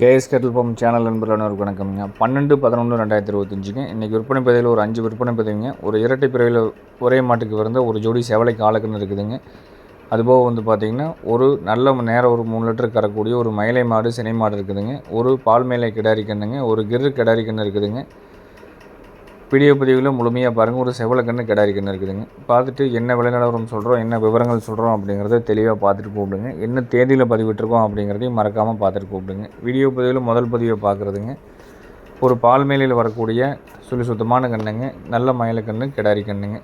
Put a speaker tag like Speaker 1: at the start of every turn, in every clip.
Speaker 1: KS Kettle pump channel நண்பர்களுக்கு வணக்கம்ங்க பன்னெண்டு பதினொன்று ரெண்டாயிரத்தி இருபத்தஞ்சுங்க. இன்றைக்கி விற்பனை பதிவில் ஒரு அஞ்சு விற்பனை பதிவுங்க. ஒரு இரட்டை பிறவியில் ஒரே மாட்டுக்கு பிறந்த ஒரு ஜோடி செவலை காலக்குன்னு இருக்குதுங்க. அதுபோக வந்து பார்த்திங்கன்னா ஒரு நல்ல நேரம் ஒரு மூணு லிட்டர் கறக்கூடிய ஒரு மயிலை மாடு சினை மாடு இருக்குதுங்க. ஒரு பால் மேலை கிடாரி கண்ணுங்க ஒரு கிரு கிடாரி கன்று இருக்குதுங்க. வீடியோ பதிவில் முழுமையாக பாருங்கள் ஒரு செவலக்கண்ணு கன்று கிடாரி கன்று இருக்குதுங்க. பார்த்துட்டு என்ன விலைநிலவரம் சொல்கிறோம் என்ன விவரங்கள் சொல்கிறோம் அப்படிங்கிறத தெளிவாக பார்த்துட்டு கூப்பிடுங்க. என்ன தேதியில் பதிவிட்டிருக்கோம் அப்படிங்கிறதையும் மறக்காமல் பார்த்துட்டு கூப்பிடுங்க. வீடியோ பதிவில் முதல் பதிவை பார்க்குறதுங்க. ஒரு பால் மேலையில் வரக்கூடிய சுழி சுத்தமான கண்ணுங்க. நல்ல மயில கன்று கிடாரி கண்ணுங்க.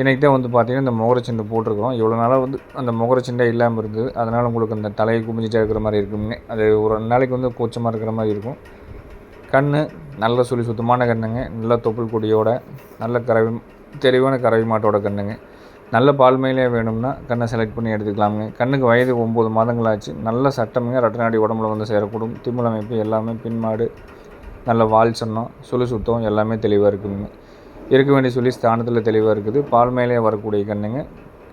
Speaker 1: இன்றைக்கி தான் வந்து பார்த்திங்கன்னா இந்த முகரச்சிண்டை போட்டிருக்கோம். இவ்வளோ நாளாக வந்து அந்த முகரச்சிண்டை இல்லாமல் இருந்தது. அதனால் உங்களுக்கு அந்த தலையை குமிஞ்சிட்டே இருக்கிற மாதிரி இருக்குங்க அது ஒரு ரெண்டு நாளைக்கு வந்து கூச்சமாக இருக்கிற மாதிரி இருக்கும். கண் நல்ல சுழி சுத்தமான கண்ணுங்க. நல்ல தொப்புள் கொடியோட நல்ல கறவை தெளிவான கறவை மாட்டோட கண்ணுங்க. நல்ல பால்மையிலே வேணும்னா கண்ணை செலக்ட் பண்ணி எடுத்துக்கலாமுங்க. கண்ணுக்கு வயது ஒம்பது மாதங்கள் ஆச்சு நல்ல சட்டமுங்க. ரட்டநாடி உடம்புல வந்து சேரக்கூடும். திமிழ் அமைப்பு எல்லாமே பின்மாடு நல்ல வால் சன்னம் சுழி சுத்தம் எல்லாமே தெளிவாக இருக்குங்க. இருக்க வேண்டிய சொல்லி ஸ்தானத்தில் தெளிவாக இருக்குது. பால்மையிலே வரக்கூடிய கண்ணுங்க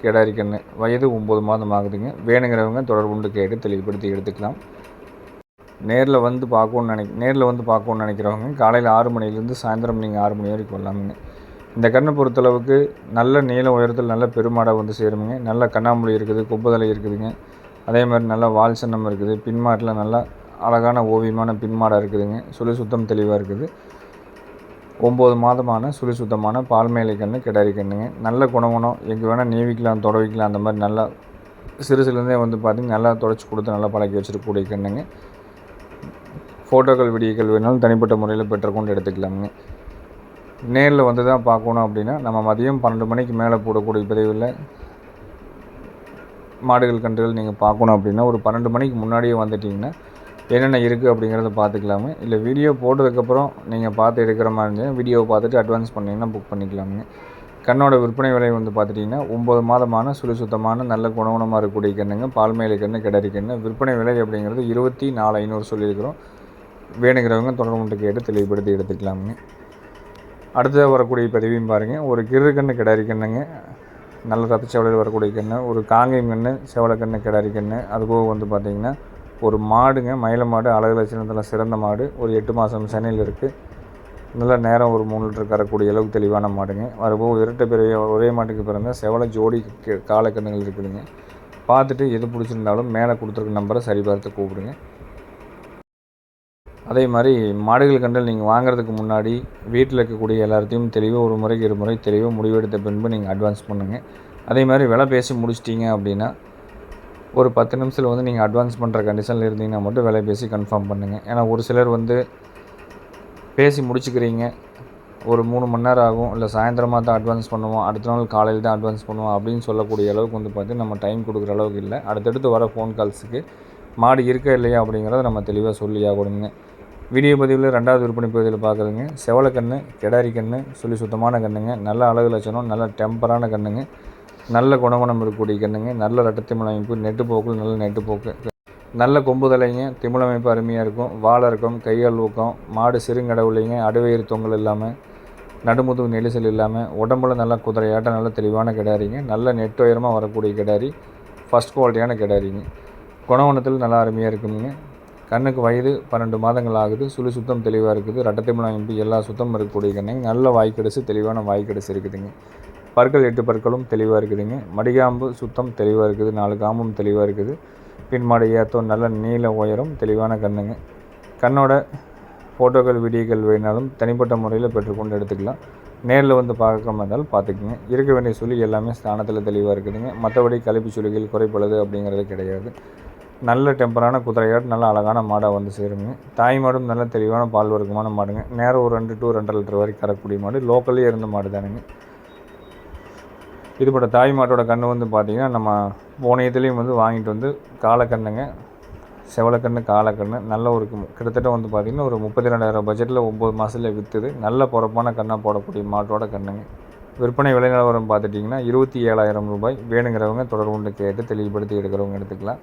Speaker 1: கிடாரி கண்ணு. வயது ஒம்பது மாதம் ஆகுதுங்க. வேணுங்கிறவங்க தொடர்புண்டு கேட்டு தெளிவுபடுத்தி எடுத்துக்கலாம். நேரில் வந்து பார்க்கணுன்னு நினை நேரில் வந்து பார்க்கணுன்னு நினைக்கிறவங்க காலையில் ஆறு மணிலேருந்து சாயந்தரம் நீங்கள் ஆறு மணி வரைக்கும் வரலாமுங்க. இந்த கண்ணை பொறுத்தளவுக்கு நல்ல நீள உயரத்தில் நல்ல பெருமாடாக வந்து சேருமுங்க. நல்ல கண்ணாமூலி இருக்குது கொப்புதலை இருக்குதுங்க. அதே மாதிரி நல்ல வால் சின்னம் இருக்குது. பின்மாட்டில் நல்லா அழகான ஓவியமான பின்மாடாக இருக்குதுங்க. சுழி சுத்தம் தெளிவாக இருக்குது. ஒம்பது மாதமான சுழி சுத்தமான பால்மேலை கன்று கிடாரி கண்ணுங்க. நல்ல குணகுணம் எங்கே வேணால் நீவிக்கலாம் தொடவிக்கலாம். அந்த மாதிரி நல்லா சிறுசுலேருந்தே வந்து பார்த்திங்கன்னா நல்லா தொடச்சி கொடுத்து நல்லா பழக்கி வச்சுருக்கக்கூடிய கண்ணுங்க. ஃபோட்டோக்கள் வீடியோக்கள் வேணாலும் தனிப்பட்ட முறையில் பெற்றுக்கொண்டு எடுத்துக்கலாமுங்க நேரில் வந்து தான் பார்க்கணும் அப்படின்னா நம்ம மதியம் பன்னெண்டு மணிக்கு மேலே போடக்கூடிய பதிவில் மாடுகள் கன்றுகள் நீங்கள் பார்க்கணும் அப்படின்னா ஒரு பன்னெண்டு மணிக்கு முன்னாடியே வந்துட்டிங்கன்னா என்னென்ன இருக்குது அப்படிங்கிறத பார்த்துக்கலாமே இல்லை வீடியோ போட்டதுக்கப்புறம் நீங்கள் பார்த்து எடுக்கிற மாதிரி இருந்தால் வீடியோவை பார்த்துட்டு அட்வான்ஸ் பண்ணிங்கன்னா புக் பண்ணிக்கலாமுங்க கண்ணோட விற்பனை விலை வந்து பார்த்துட்டிங்கன்னா ஒம்பது மாதமான சுழி சுத்தமான நல்ல குணகுணமாக இருக்கக்கூடிய கண்ணுங்க பால்மேலை கண்ணு கிடரி கண்ணு. விற்பனை விலை அப்படிங்கிறது இருபத்தி நாலு ஐநூறு சொல்லியிருக்கிறோம். வேணுங்கிறவங்க தொடர்பு கேட்டு தெளிவுபடுத்தி எடுத்துக்கலாமுங்க. அடுத்ததாக வரக்கூடிய பதிவையும் பாருங்கள் ஒரு கிரு கன்று கிடாரி கண்ணுங்க நல்ல ரத்த செவலையில் வரக்கூடிய கன்று ஒரு காங்கேயம் கன்று செவலை கன்று கிடாரி கன்று அதுபோக வந்து பார்த்திங்கன்னா ஒரு மாடுங்க மயில மாடு அழகு லட்சணத்தில் சிறந்த மாடு. ஒரு எட்டு மாதம் சென்னையில் இருக்குது நல்ல நேரம் ஒரு மூணு லிட்டர் கரக்கூடிய அளவுக்கு தெளிவான மாடுங்க. அதுபோக இரட்டை பெரிய ஒரே மாட்டுக்கு பிறந்த செவலை ஜோடி காலக்கண்ணுகள் இருக்குதுங்க. பார்த்துட்டு எது பிடிச்சிருந்தாலும் மேலே கொடுத்துருக்க நம்பரை சரிபார்த்து கூப்பிடுங்க. அதே மாதிரி மாடுகள் கண்டல் நீங்கள் வாங்குறதுக்கு முன்னாடி வீட்டில் இருக்கக்கூடிய எல்லாத்தையும் தெளிவாக ஒரு முறைக்கு இரு முறை தெளிவாக முடிவெடுத்த பின்பு நீங்கள் அட்வான்ஸ் பண்ணுங்கள் அதே மாதிரி விலை பேசி முடிச்சிட்டிங்க அப்படின்னா ஒரு பத்து நிமிஷத்தில் வந்து நீங்கள் அட்வான்ஸ் பண்ணுற கண்டிஷனில் இருந்தீங்கன்னா மட்டும் விலை பேசி கன்ஃபார்ம் பண்ணுங்கள் ஏன்னா ஒரு சிலர் வந்து பேசி முடிச்சுக்கிறீங்க. ஒரு மூணு மணி நேரம் ஆகும். இல்லை சாயந்தரமாக தான் அட்வான்ஸ் பண்ணுவோம். அடுத்த நாள் காலையில் தான் அட்வான்ஸ் பண்ணுவோம் அப்படின்னு சொல்லக்கூடிய அளவுக்கு வந்து பார்த்திங்கன்னா நம்ம டைம் கொடுக்குற அளவுக்கு இல்லை. அடுத்தடுத்து வர ஃபோன் கால்ஸுக்கு மாடு இருக்கா இல்லையா அப்படிங்கிறத நம்ம தெளிவாக சொல்லி ஆகணுங்க. வீடியோ பதிவில் ரெண்டாவது விற்பனை பகுதியில் பார்க்குறதுங்க செவலை கெடாரி கன்று சொல்லி சுத்தமான கண்ணுங்க. நல்ல அழகு லட்சணம் நல்ல டெம்பரான கண்ணுங்க. நல்ல குணகுணம் இருக்கக்கூடிய கண்ணுங்க. நல்ல ரட்டத்திமிழ் அமைப்பு நெட்டு போக்கு நல்ல நெட்டு போக்கு. நல்ல கொம்பு தலைங்க. அமைப்பு அருமையாக இருக்கும். வாழை இருக்கும் கையால் ஊக்கம். மாடு சிறுங்கடவுலைங்க அடுவயிறு தொங்கல் இல்லாமல் நடுமுதுகு நெரிசல் இல்லாமல் உடம்புல நல்லா குதிரையாட்டம் நல்ல தெளிவான கிடாரிங்க. நல்ல நெட் உயரமாக வரக்கூடிய கிடாரி. ஃபஸ்ட் குவாலிட்டியான கிடாரிங்க. குணவனத்தில் நல்லா அருமையாக இருக்குங்க. கண்ணுக்கு வயது பன்னெண்டு மாதங்கள் ஆகுது சுழி சுத்தம் தெளிவாக இருக்குது ரட்டத்திமிழ் எம்பி எல்லா சுத்தம் இருக்கக்கூடிய கண்ணுங்க. நல்ல வாய்க்கடிசு தெளிவான வாய்க்கடிசு இருக்குதுங்க. பற்கள் எட்டு பற்களும் தெளிவாக இருக்குதுங்க. மடிகாம்பு சுத்தம் தெளிவாக இருக்குது நாலு காம்பும் தெளிவாக இருக்குது. பின்மாடு ஏத்தம் நல்ல நீள உயரம் தெளிவான கண்ணுங்க. கண்ணோட ஃபோட்டோக்கள் வீடியோக்கள் வேணாலும் தனிப்பட்ட முறையில் பெற்றுக்கொண்டு எடுத்துக்கலாம். நேரில் வந்து பார்க்காம இருந்தாலும் பார்த்துக்குங்க. இருக்க வேண்டிய சொல்லி எல்லாமே ஸ்தானத்தில் தெளிவாக இருக்குதுங்க. மற்றபடி கழிப்பு சுழிகள் குறைப்பழுது அப்படிங்கிறது கிடையாது. நல்ல டெம்பரான குதிரையாட்டு நல்ல அழகான மாடாக வந்து சேருங்க. தாய் மாடும் நல்ல தெளிவான பால் வர்க்கமான மாடுங்க. நேரம் ஒரு ரெண்டு டூ ரெண்டரை லிட்டர் வரைக்கும் கறக்கூடிய மாடு. லோக்கல்லே இருந்த மாடு தானுங்க இதுபோட தாய் மாட்டோட கன்று வந்து பார்த்திங்கன்னா நம்ம போனையத்துலேயும் வந்து வாங்கிட்டு வந்து காலக்கண்ணுங்க. செவலக்கண்ணு காலக்கண்ணு நல்ல ஒரு கிட்டத்தட்ட வந்து பார்த்திங்கன்னா ஒரு முப்பத்தி ரெண்டாயிரம் பட்ஜெட்டில் ஒம்பது மாதத்தில் விற்றுது நல்ல பொறப்பான கண்ணாக போடக்கூடிய மாட்டோட கண்ணுங்க. விற்பனை விலை நிலவரம் பார்த்துட்டிங்கன்னா இருபத்தி ஏழாயிரம் ரூபாய். வேணுங்கிறவங்க தொடர்பு கேட்டு தெளிவுபடுத்தி எடுக்கிறவங்க எடுத்துக்கலாம்.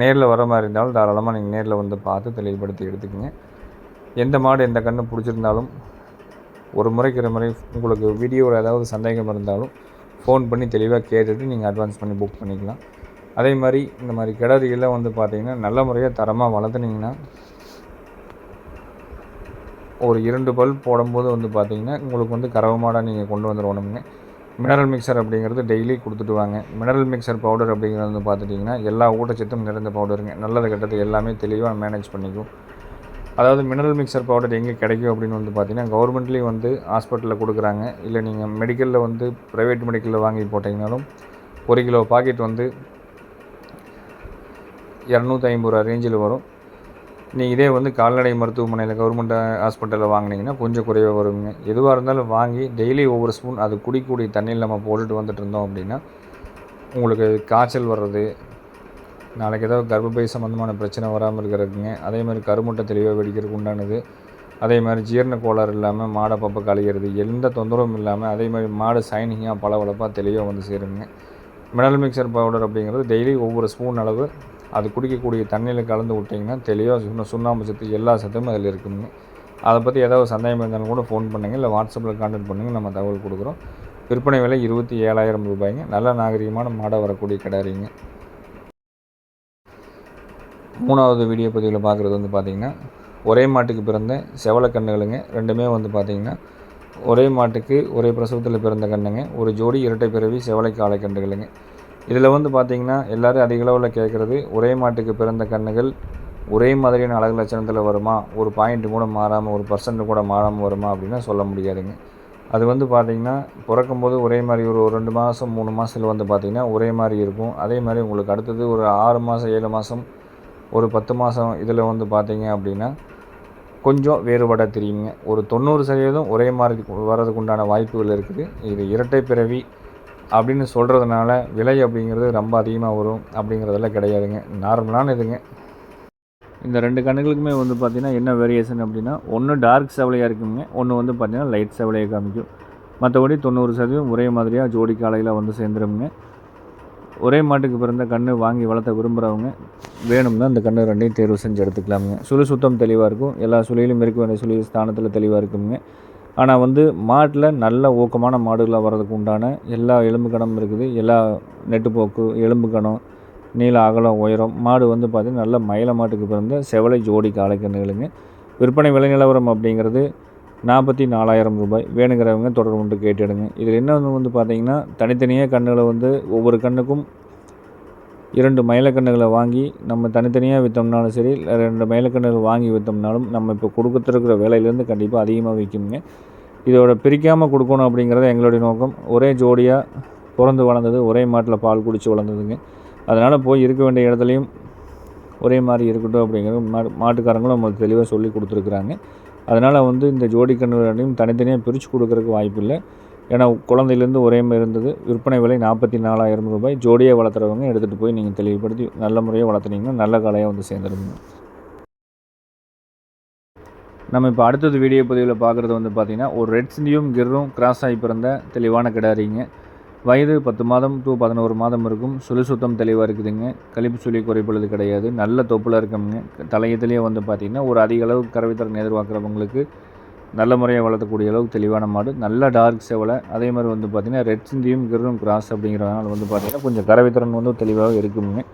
Speaker 1: நேரில் வர மாதிரி இருந்தாலும் தாராளமாக நீங்கள் நேரில் வந்து பார்த்து தெளிவுபடுத்தி எடுத்துக்கோங்க. எந்த மாடு எந்த கன்று பிடிச்சிருந்தாலும் ஒரு முறைக்கு ஒரு முறை உங்களுக்கு வீடியோவில் ஏதாவது சந்தேகம் இருந்தாலும் ஃபோன் பண்ணி தெளிவாக கேட்டுட்டு நீங்கள் அட்வான்ஸ் பண்ணி புக் பண்ணிக்கலாம். அதே மாதிரி இந்த மாதிரி கிடரிகள்லாம் வந்து பார்த்திங்கன்னா நல்ல முறையாக தரமாக வளர்த்துனீங்கன்னா ஒரு இரண்டு பல் போடும்போது வந்து பார்த்திங்கன்னா உங்களுக்கு வந்து கறவை மாடாக நீங்கள் கொண்டு வந்துடணுங்க மினரல் மிக்சர் அப்படிங்கிறது டெய்லி கொடுத்துட்டு வாங்க. மினரல் மிக்சர் பவுடர் அப்படிங்கிறது வந்து பார்த்துட்டிங்கன்னா எல்லா ஊட்டச்சத்தும் நிறைந்த பவுடருங்க நல்லது கெட்டது எல்லாமே தெளிவாக மேனேஜ் பண்ணிக்கும். அதாவது மினரல் மிக்சர் பவுடர் எங்கே கிடைக்கும் அப்படின்னு வந்து பார்த்தீங்கன்னா கவர்மெண்ட்லேயும் வந்து ஹாஸ்பிட்டலில் கொடுக்குறாங்க. இல்லை நீங்கள் மெடிக்கலில் வந்து ப்ரைவேட் மெடிக்கலில் வாங்கி போட்டிங்கனாலும் ஒரு கிலோ பாக்கெட் வந்து இரநூத்தி ஐம்பது ரூபா ரேஞ்சில் வரும். நீங்கள் இதே வந்து கால்நடை மருத்துவமனையில் கவர்மெண்ட் ஹாஸ்பிட்டலில் வாங்கினீங்கன்னா கொஞ்சம் குறைவாக வருங்க. எதுவாக இருந்தாலும் வாங்கி டெய்லி ஒவ்வொரு ஸ்பூன் அது குடிக்கூடிய தண்ணியில் நம்ம போட்டுட்டு வந்துட்டு இருந்தோம் அப்படின்னா உங்களுக்கு காய்ச்சல் வர்றது நாளைக்கு ஏதாவது கர்ப்பப்பை சம்மந்தமான பிரச்சனை வராமல் இருக்கிறதுங்க. அதே மாதிரி கருமுட்டை தெளிவாக வெடிக்கிறதுக்கு உண்டானது. அதே மாதிரி ஜீரண கோளாறு இல்லாமல் மாடை பப்பை கழிகிறது எந்த தொந்தரவும் இல்லாமல் அதே மாதிரி மாடு சைனிங்காக பளபளப்பாக தெளிவாக வந்து சேருங்க. மினரல் மிக்சர் பவுடர் அப்படிங்கிறது டெய்லி ஒவ்வொரு ஸ்பூன் அளவு அது குடிக்கக்கூடிய தண்ணியில் கலந்து விட்டிங்கன்னா தெளிவாக சொன்ன சுண்ணாம்பு சத்து எல்லா சத்தும் அதில் இருக்குங்க அதை பற்றி ஏதாவது சந்தேகம் இருந்தாலும் கூட ஃபோன் பண்ணுங்கள் இல்லை வாட்ஸ்அப்பில் கான்டாக்ட் பண்ணுங்கள் நம்ம தகவல் கொடுக்குறோம். விற்பனை விலை இருபத்தி ஏழாயிரம் ரூபாய்ங்க. நல்ல நாகரிகமான மாடை வரக்கூடிய கிடாரிங்க மூணாவது வீடியோ பதிவில் பார்க்குறது வந்து பார்த்திங்கன்னா ஒரே மாட்டுக்கு பிறந்த செவல கண்ணுகளுங்க ரெண்டுமே வந்து பார்த்திங்கன்னா ஒரே மாட்டுக்கு ஒரே பிரசவத்தில் பிறந்த கண்ணுங்க ஒரு ஜோடி இரட்டை பிறவி செவலை காளை கண்டுகளுங்க இதில் வந்து பார்த்திங்கன்னா எல்லோரும் அதிக அளவில் கேட்குறது ஒரே மாட்டுக்கு பிறந்த கண்ணுகள் ஒரே மாதிரியான அழகு லட்சணத்தில் வருமா ஒரு பாயிண்ட் கூட மாறாமல் ஒரு பர்சன்ட் கூட மாறாமல் வருமா அப்படின்னா சொல்ல முடியாதுங்க. அது வந்து பார்த்திங்கன்னா பிறக்கும்போது ஒரே மாதிரி ஒரு ரெண்டு மாதம் மூணு மாதத்தில் வந்து பார்த்திங்கன்னா ஒரே மாதிரி இருக்கும். அதே மாதிரி உங்களுக்கு அடுத்தது ஒரு ஆறு மாதம் ஏழு மாதம் ஒரு பத்து மாதம் இதில் வந்து பார்த்திங்க அப்படின்னா கொஞ்சம் வேறுபட தெரியுங்க. ஒரு தொண்ணூறு சதவீதம் ஒரே மாதிரி வர்றதுக்கு உண்டான வாய்ப்புகள் இருக்குது. இது இரட்டை பிறவி அப்படின்னு சொல்கிறதுனால விலை அப்படிங்கிறது ரொம்ப அதிகமாக வரும் அப்படிங்கிறதெல்லாம் கிடையாதுங்க. நார்மலான இதுங்க. இந்த ரெண்டு கண்ணுகளுக்குமே வந்து பார்த்திங்கன்னா என்ன வேரியேஷன் அப்படின்னா ஒன்று டார்க் செவலையாக இருக்குங்க ஒன்று வந்து பார்த்திங்கன்னா லைட் செவலையாக காமிக்கும். மற்றபடி தொண்ணூறு சதவீதம் ஒரே மாதிரியாக ஜோடி காலையில் வந்து சேர்ந்துருங்க ஒரே மாட்டுக்கு பிறந்த கன்று வாங்கி வளர்த்த விரும்புகிறவங்க வேணும்னா அந்த கன்று ரெண்டையும் தேர்வு செஞ்சு எடுத்துக்கலாமுங்க. சுழி சுத்தம் தெளிவாக இருக்கும். எல்லா சுழியிலும் இருக்க வேண்டிய சுழி ஸ்தானத்தில் தெளிவாக இருக்குங்க ஆனால் வந்து மாட்டில் நல்ல ஊக்கமான மாடுகளாக வர்றதுக்கு உண்டான எல்லா எலும்பு கணமும் இருக்குது. எல்லா நெட்டுப்போக்கு எலும்பு கணம் நீள அகலம் உயரம் மாடு வந்து பார்த்திங்கன்னா நல்ல மயில மாட்டுக்கு பிறந்த செவலை ஜோடி காலைக்கண்ணுகளுங்க விற்பனை விலை நிலவரம் அப்படிங்கிறது நாற்பத்தி நாலாயிரம் ரூபாய். வேணுங்கிறவங்க தொடர்பு கொண்டு கேட்டுடுங்க. இதில் என்ன வந்து பார்த்திங்கன்னா தனித்தனியாக கண்ணுகளை வந்து ஒவ்வொரு கண்ணுக்கும் இரண்டு மயிலக்கண்ணுகளை வாங்கி நம்ம தனித்தனியாக விற்றோம்னாலும் சரி ரெண்டு மயிலக்கண்ணுகள் வாங்கி விற்றோம்னாலும் நம்ம இப்போ கொடுத்துருக்கிற விலையிலேருந்து கண்டிப்பாக அதிகமாக விற்குங்க இதோட பிரிக்காமல் கொடுக்கணும் அப்படிங்கிறத எங்களுடைய நோக்கம். ஒரே ஜோடியாக பிறந்து வளர்ந்தது ஒரே மாட்டில் பால் குடித்து வளர்ந்ததுங்க. அதனால் போய் இருக்க வேண்டிய இடத்துலையும் ஒரே மாதிரி இருக்கட்டும் அப்படிங்கிற மாட்டு மாட்டுக்காரங்களும் நம்மளுக்கு தெளிவாக சொல்லி கொடுத்துருக்குறாங்க. அதனால் வந்து இந்த ஜோடி கன்றுகளையும் தனித்தனியாக பிரித்து கொடுக்குறதுக்கு வாய்ப்பு இல்லை ஏன்னா குழந்தையிலேருந்து ஒரே மாதிரி இருந்தது. விற்பனை விலை நாற்பத்தி நாலாயிரம் ரூபாய். ஜோடியாக வளர்த்துறவங்க எடுத்துகிட்டு போய் நீங்கள் தெளிவுபடுத்தி நல்ல முறையாக வளர்த்துனீங்கன்னா நல்ல காலையாக வந்து சேர்ந்துருங்க நம்ம இப்போ அடுத்தது வீடியோ பதிவில் பார்க்குறது வந்து பார்த்திங்கன்னா ஒரு ரெட் சிந்தியும் கிர்ரும் கிராஸ் ஆகி பிறந்த தெளிவான கிடாரிங்க வயது பத்து மாதம் டூ பதினோரு மாதம் இருக்கும். சுழி சுத்தம் தெளிவாக இருக்குதுங்க. கழிப்பு சுழி குறைப்பொழுது கிடையாது. நல்ல தொப்பில் இருக்கமுங்க தலையத்துலேயே வந்து பார்த்திங்கன்னா ஒரு அதிக அளவு கறவைத்திறன் எதிர்பார்க்குறவங்களுக்கு நல்ல முறையாக வளர்த்தக்கூடிய அளவுக்கு தெளிவான மாடு நல்ல டார்க் செவலை. அதே மாதிரி வந்து பார்த்திங்கன்னா ரெட் சிந்தியும் கிரும் கிராஸ் அப்படிங்கிறதுனால வந்து பார்த்திங்கன்னா கொஞ்சம் கறவைத்திறன் வந்து தெளிவாக இருக்குங்க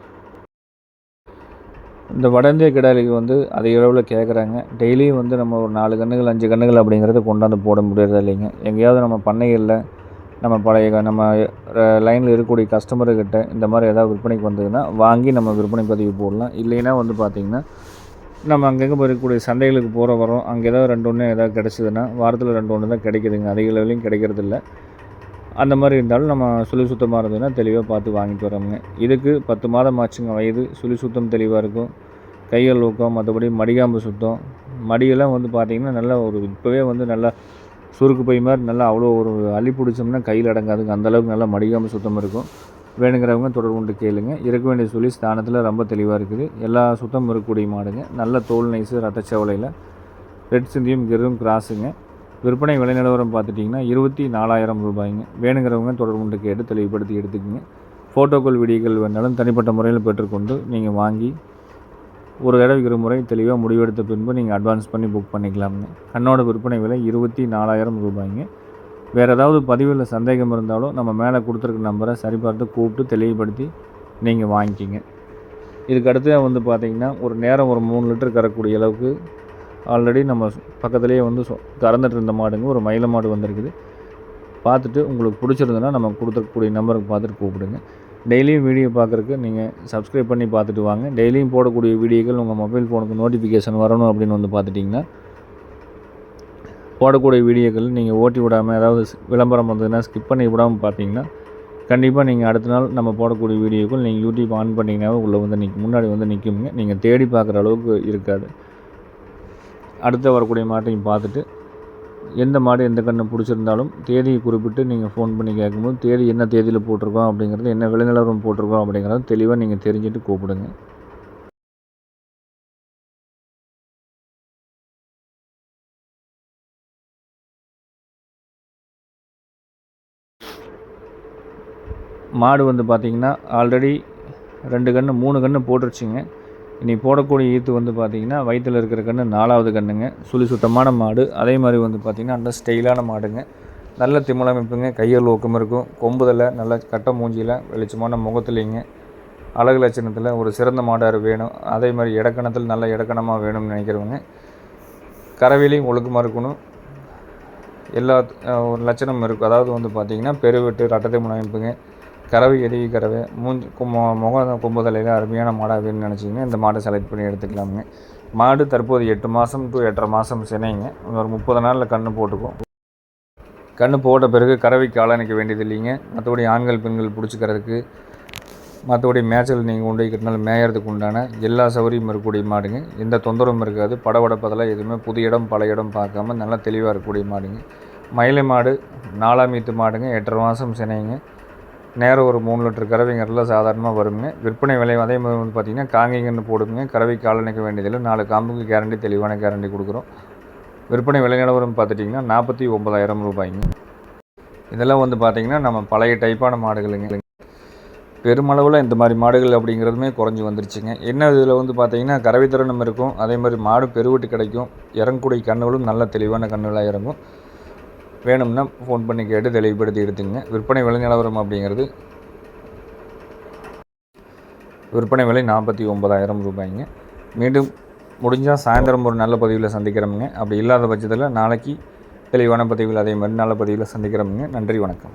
Speaker 1: இந்த வட இந்திய கிடாரிக்கு வந்து அதிக அளவில் கேட்குறாங்க டெய்லியும் வந்து நம்ம ஒரு நாலு கன்றுகள் அஞ்சு கன்றுகள் அப்படிங்கிறத கொண்டாந்து போட முடியறது இல்லைங்க. எங்கேயாவது நம்ம பண்ணைகளில் நம்ம பழைய நம்ம லைனில் இருக்கக்கூடிய கஸ்டமர்கிட்ட இந்த மாதிரி எதாவது விற்பனைக்கு வந்ததுன்னா வாங்கி நம்ம விற்பனை பதிவு போடலாம். இல்லைன்னா வந்து பார்த்திங்கன்னா நம்ம அங்கங்கே போயிருக்கக்கூடிய சந்தைகளுக்கு போகிற வரோம். அங்கே ஏதாவது ரெண்டு ஒன்று ஏதாவது கிடச்சிதுன்னா வாரத்தில் ரெண்டு ஒன்று தான் கிடைக்குதுங்க. அதிக லெவலையும் கிடைக்கிறதில்ல அந்த மாதிரி இருந்தாலும் நம்ம சுழி சுத்தமாக இருந்ததுன்னா தெளிவாக பார்த்து வாங்கிட்டு வரோங்க இதுக்கு பத்து மாதம் ஆச்சுங்க வயது. சுழி சுத்தம் தெளிவாக இருக்கும். கைகள் ஊக்கம் மற்றபடி மடிகாம்பு சுத்தம். மடியெல்லாம் வந்து பார்த்திங்கன்னா நல்லா ஒரு இப்போவே வந்து நல்லா சுருக்கு பை மாதிரி நல்லா அவ்வளோ ஒரு அள்ளி பிடிச்சோம்னா கையில் அடங்காதுங்க. அந்தளவுக்கு நல்லா மடிகாம்பு சுத்தம் இருக்கும். வேணுங்கிறவங்க தொடர்பு கொண்டு கேளுங்க. இருக்க வேண்டிய சொல்லி ஸ்தானத்தில் ரொம்ப தெளிவாக இருக்குது. எல்லா சுத்தம் இருக்கக்கூடிய மாடுங்க. நல்ல தோல் நைஸு ரத்தச்சவலையில் ரெட் சிந்தியும் கிரும் கிராஸுங்க. விற்பனை விலை நிலவரம் பார்த்துட்டிங்கன்னா இருபத்தி நாலாயிரம் ரூபாய்ங்க. வேணுங்கிறவங்க தொடர்பு கொண்டு கேட்டு தெளிவுபடுத்தி எடுத்துக்கோங்க. ஃபோட்டோக்கள் வீடியோக்கள் வேணாலும் தனிப்பட்ட முறையில் பெற்றுக்கொண்டு நீங்கள் வாங்கி ஒரு தடவை இரு முறை தெளிவாக முடிவெடுத்த பின்பு நீங்கள் அட்வான்ஸ் பண்ணி புக் பண்ணிக்கலாம்ங்க. கண்ணோட விற்பனை விலை இருபத்தி நாலாயிரம் ரூபாய்ங்க. வேறு ஏதாவது பதிவில் சந்தேகம் இருந்தாலும் நம்ம மேலே கொடுத்துருக்க நம்பரை சரிபார்த்து கூப்பிட்டு தெளிவுபடுத்தி நீங்கள் வாங்கிக்கிங்க. இதுக்கடுத்து வந்து பார்த்திங்கன்னா ஒரு நேரம் ஒரு மூணு லிட்டர் கறக்கூடிய அளவுக்கு ஆல்ரெடி நம்ம பக்கத்துலேயே வந்து கறந்துட்டு இருந்த மாடுங்க ஒரு மயில மாடு வந்திருக்குது. பார்த்துட்டு உங்களுக்கு பிடிச்சிருந்ததுன்னா நம்ம கொடுத்துருக்கக்கூடிய நம்பருக்கு பார்த்துட்டு கூப்பிடுங்க. டெய்லியும் வீடியோ பார்க்குறக்கு நீங்கள் சப்ஸ்கிரைப் பண்ணி பார்த்துட்டு வாங்க. டெய்லியும் போடக்கூடிய வீடியோக்கள் உங்கள் மொபைல் ஃபோனுக்கு நோட்டிஃபிகேஷன் வரணும் அப்படின்னு வந்து பார்த்துட்டிங்கன்னா போடக்கூடிய வீடியோக்கள் நீங்கள் ஓட்டி விடாமல் ஏதாவது விளம்பரம் வந்ததுன்னா ஸ்கிப் பண்ணி விடாமல் பார்த்தீங்கன்னா கண்டிப்பாக நீங்கள் அடுத்த நாள் நம்ம போடக்கூடிய வீடியோக்கள் நீங்கள் யூடியூப் ஆன் பண்ணிங்கனாவே உள்ளே வந்து நிற்க முன்னாடி வந்து நிற்குங்க நீங்கள் தேடி பார்க்குற அளவுக்கு இருக்காது. அடுத்து வரக்கூடிய மாட்டையும் பார்த்துட்டு எந்த மாடு எந்த கண்ணு பிடிச்சிருந்தாலும் தேதியை குறிப்பிட்டு நீங்கள் ஃபோன் பண்ணி கேட்கும்போது தேதி என்ன தேதியில் போட்டிருக்கோம் அப்படிங்கிறது என்ன விளைநிலவரம் போட்டிருக்கோம் அப்படிங்கிறத தெளிவாக நீங்கள் தெரிஞ்சுட்டு கூப்பிடுங்க. மாடு வந்து பார்த்திங்கன்னா ஆல்ரெடி ரெண்டு கன்று மூணு கன்று போட்டுருச்சுங்க. இனி போடக்கூடிய ஈத்து வந்து பார்த்திங்கன்னா வயிற்றில் இருக்கிற கன்று நாலாவது கன்றுங்க. சுழி சுத்தமான மாடு. அதே மாதிரி வந்து பார்த்திங்கன்னா நல்ல ஸ்டைலான மாடுங்க. நல்ல திமிழமைப்புங்க கையில் ஊக்கம் இருக்கும். கொம்புதலை நல்ல கட்ட மூஞ்சியில் வெளிச்சமான முகத்துலேங்க. அழகு லட்சணத்தில் ஒரு சிறந்த மாடார் வேணும். அதே மாதிரி இடக்கணத்தில் நல்ல இடக்கணமாக வேணும்னு நினைக்கிறவங்க கரவிலையும் ஒழுக்கமாக இருக்கணும். எல்லா ஒரு லட்சணம் இருக்கும். அதாவது வந்து பார்த்திங்கன்னா பெருவெட்டு ரட்டத்தை முனைப்புங்க கறவை எருவி கறவை மூஞ்சி கும்ம முகம் கும்புதலையில் அருமையான மாடாக வேணும்னு நினச்சிங்கன்னா இந்த மாடை செலக்ட் பண்ணி எடுத்துக்கலாமுங்க. மாடு தற்போது எட்டு மாதம் டு எட்டரை மாதம் சினைங்க. ஒரு முப்பது நாளில் கன்று போட்டுக்கும். கன்று போட்ட பிறகு கறவைக்கு ஆளாணிக்க வேண்டியது இல்லைங்க. மற்றபடி ஆண்கள் பெண்கள் பிடிச்சிக்கிறதுக்கு மற்றபடி மேய்ச்சல் நீங்கள் கொண்டு போய் கட்டினாலும் மேயறதுக்கு உண்டான எல்லா சௌகரியமும் இருக்கக்கூடிய மாடுங்க. எந்த தொந்தரவும் இருக்காது. படபடப்பதெல்லாம் எதுவுமே புது இடம் பல இடம் பார்க்காம நல்லா தெளிவாக இருக்கக்கூடிய மாடுங்க. மயிலை மாடு நாலாம் மீத்து மாடுங்க. எட்டரை மாதம் சினைங்க. நேரம் ஒரு மூணு லிட்டர் கறவைங்கிறதுல சாதாரணமாக வருங்க. விற்பனை விலை அதே மாதிரி வந்து பார்த்திங்கன்னா காங்கிங்கன்னு போடுங்க. கறவை காலணிக்க வேண்டியதில்லை. நாலு காம்புக்கு கேரண்டி தெளிவான கேரண்டி கொடுக்குறோம். விற்பனை விலை நிலவரம் பார்த்துட்டிங்கன்னா நாற்பத்தி ஒம்பதாயிரம் ரூபாய்ங்க. இதெல்லாம் வந்து பார்த்திங்கன்னா நம்ம பழைய டைப்பான மாடுகளுங்க. பெருமளவில் இந்த மாதிரி மாடுகள் அப்படிங்கிறதுமே குறைஞ்சி வந்துருச்சுங்க. என்ன இதில் வந்து பார்த்திங்கன்னா கறவை திறனும் இருக்கும். அதே மாதிரி மாடு பெருவிட்டு கிடைக்கும். இறங்கக்கூடிய கண்ணுகளும் நல்ல தெளிவான கண்ணுகளாக இறங்கும். வேணும்னா ஃபோன் பண்ணி கேட்டு தெளிவுபடுத்தி எடுத்துங்க விற்பனை விலை நிலவரம் அப்படிங்கிறது விற்பனை விலை நாற்பத்தி ஒன்பதாயிரம் ரூபாய்ங்க. மீண்டும் முடிஞ்சால் சாயந்தரம் ஒரு நல்ல பதிவில் சந்திக்கிறோமுங்க. அப்படி இல்லாத பட்சத்தில் நாளைக்கு தெளிவான பதிவில் அதே மாதிரி நல்ல பதிவில் சந்திக்கிறோமுங்க. நன்றி வணக்கம்.